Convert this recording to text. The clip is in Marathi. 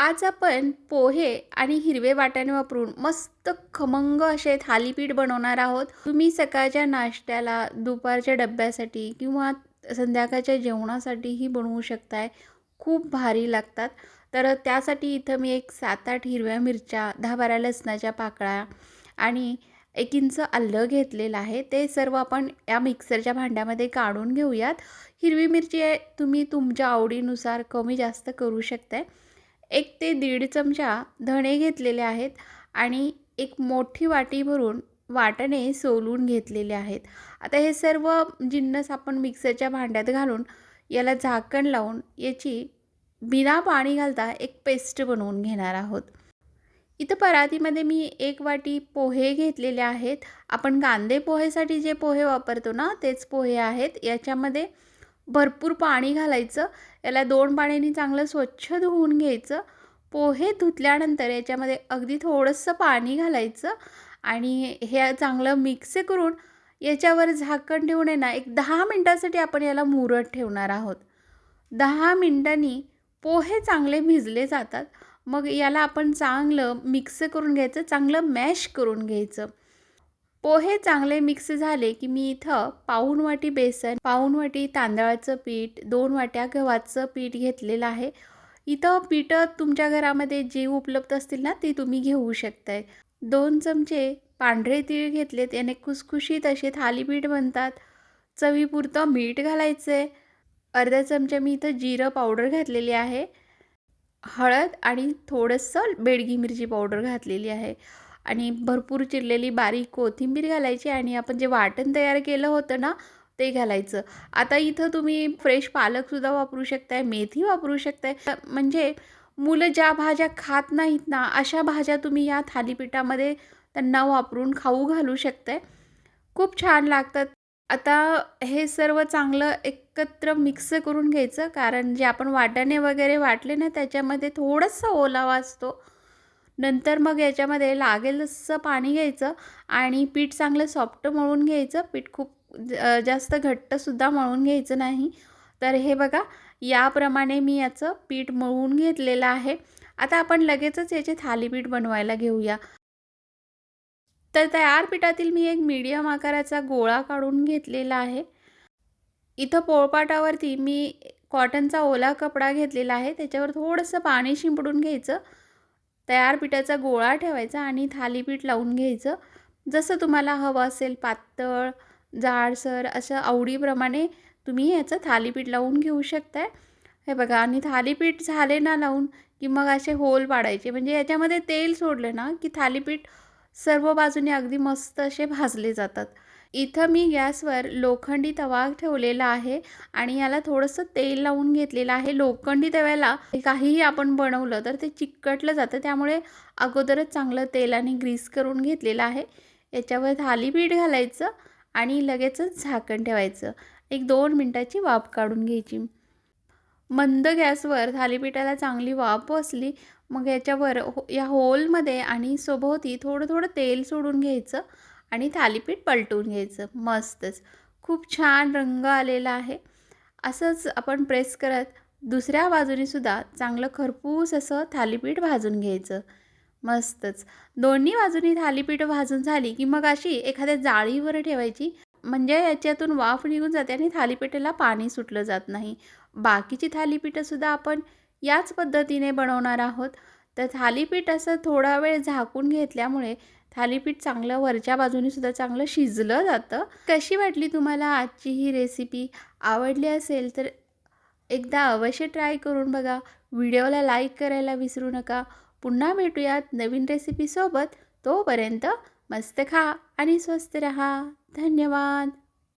आज आपण पोहे आणि हिरवे वाटाणे वापरून मस्त खमंग असे थालीपीठ बनवणार आहोत. तुम्ही सकाळच्या नाश्त्याला दुपारच्या डब्यासाठी किंवा संध्याकाळच्या जेवणासाठीही बनवू शकताय. खूप भारी लागतात. तर त्यासाठी इथं मी एक सात आठ हिरव्या मिरच्या दहा बारा लसणाच्या पाकळ्या आणि एक इंच आलं घेतलेलं आहे. ते सर्व आपण या मिक्सरच्या भांड्यामध्ये काढून घेऊयात. हिरवी मिरची तुम्ही तुमच्या आवडीनुसार कमी जास्त करू शकताय. एक ते दीड चमचा धणे घेतलेले आहेत आणि एक मोठी वाटी भरून वाटणे सोलून घेतलेले आहेत. आता हे सर्व जिन्नस आपण मिक्सरच्या भांड्यात घालून याला झाकण लावून याची बिना पाणी घालता एक पेस्ट बनवून घेणार आहोत. इथं परातीमध्ये मी एक वाटी पोहे घेतलेले आहेत. आपण कांदे पोहेसाठी जे पोहे वापरतो ना तेच पोहे आहेत. याच्यामध्ये भरपूर पाणी घालायचं. याला दोन पाण्याने चांगलं स्वच्छ धुवून घ्यायचं. पोहे धुतल्यानंतर याच्यामध्ये अगदी थोडंसं पाणी घालायचं आणि हे चांगलं मिक्स करून याच्यावर झाकण ठेवून आहे ना एक दहा मिनटासाठी आपण याला मुरत ठेवणार आहोत. दहा मिनटांनी पोहे चांगले भिजले जातात. मग याला आपण चांगलं मिक्स करून घ्यायचं चांगलं मॅश करून घ्यायचं. पोहे चांगले मिक्स झाले की मी इथं पाऊण वाटी बेसन पाऊन वाटी तांदळाचं पीठ दोन वाट्या गव्हाचं पीठ घेतलेलं आहे. इथं पीठं तुमच्या घरामध्ये जे उपलब्ध असतील ना ते तुम्ही घेऊ शकताय. दोन चमचे पांढरे तीळ घेतलेत याने खुसखुशीत असे थालीपीठ बनतात. चवीपुरतं मीठ घालायचं आहे अर्धा चमचा मी इथं जिरं पावडर घातलेली आहे. हळद आणि थोडंसं बेडगी मिरची पावडर घातलेली आहे. आणि भरपूर चिरलेली बारीक कोथिंबीर घालायची आणि आपण जे वाटण तयार केलं होतं ना ते घालायचं. आता इथं तुम्ही फ्रेश पालकसुद्धा वापरू शकताय मेथी वापरू शकताय. म्हणजे मुलं ज्या भाज्या खात नाहीत ना अशा भाज्या तुम्ही या थालीपीठामध्ये त्यांना वापरून खाऊ घालू शकताय. खूप छान लागतात. आता हे सर्व चांगलं एकत्र मिक्स करून घ्यायचं कारण जे आपण वाटाणे वगैरे वाटले ना त्याच्यामध्ये थोडंसं ओलावा असतो. नंतर मग याच्यामध्ये लागेल तसं पाणी घ्यायचं आणि पीठ चांगलं सॉफ्ट मळून घ्यायचं. पीठ खूप जास्त घट्टसुद्धा मळून घ्यायचं नाही. तर हे बघा याप्रमाणे मी याचं पीठ मळून घेतलेलं आहे. आता आपण लगेचच याचे थालीपीठ बनवायला घेऊया. तर तयार पिठातील मी एक मीडियम आकाराचा गोळा काढून घेतलेला आहे. इथं पोळपाटावरती मी कॉटनचा ओला कपडा घेतलेला आहे. त्याच्यावर थोडंसं पाणी शिंपडून घ्यायचं. तयार पिठाचा गोळा ठेवायचा आणि थालीपीठ लावून घ्यायचं. जसं तुम्हाला हवं असेल पातळ जाडसर असं आवडीप्रमाणे तुम्ही याचं थालीपीठ लावून घेऊ शकताय. हे बघा आणि थालीपीठ झाले ना लावून की मग असे होल पाडायचे. म्हणजे याच्यामध्ये तेल सोडलं ना की थालीपीठ सर्व बाजूने अगदी मस्त असे भाजले जातात. इथं मी गॅसवर लोखंडी तवा ठेवलेला आहे आणि याला थोडंसं तेल लावून घेतलेलं आहे. लोखंडी तव्याला काहीही आपण बनवलं तर ते चिकटलं जातं. त्यामुळे अगोदरच चांगलं तेलाने ग्रीस करून घेतलेलं आहे. याच्यावर थालीपीठ घालायचं आणि लगेचच झाकण ठेवायचं. एक दोन मिनटाची वाफ काढून घ्यायची. मंद गॅसवर थालीपीठाला चांगली वाफ बसली मग याच्यावर हो या होलमध्ये आणि सोभोवती थोडं थोडं तेल सोडून घ्यायचं. आणि थालीपीठ पलटून घ्यायचं. मस्तच. खूप छान रंग आलेला आहे. असंच आपण प्रेस करत दुसऱ्या बाजूनीसुद्धा चांगलं खरपूस असं थालीपीठ भाजून घ्यायचं. मस्तच. दोन्ही बाजूनी थालीपीठ भाजून झाली की मग अशी एखाद्या जाळीवर ठेवायची. म्हणजे याच्यातून वाफ निघून जाते आणि थालीपीठाला पाणी सुटलं जात नाही. बाकीची थालीपीठंसुद्धा आपण याच पद्धतीने बनवणार आहोत. तर थालीपीठ असं थोडा वेळ झाकून घेतल्यामुळे थालीपीठ चांगलं वरच्या बाजूने सुद्धा चांगलं शिजलं जातं. कशी वाटली तुम्हाला आजची ही रेसिपी आवडली असेल तर एकदा अवश्य ट्राय करून बघा. व्हिडिओला लाईक करायला विसरू नका. पुन्हा भेटूयात नवीन रेसिपीसोबत तोपर्यंत मस्त खा आणि स्वस्त रहा. धन्यवाद.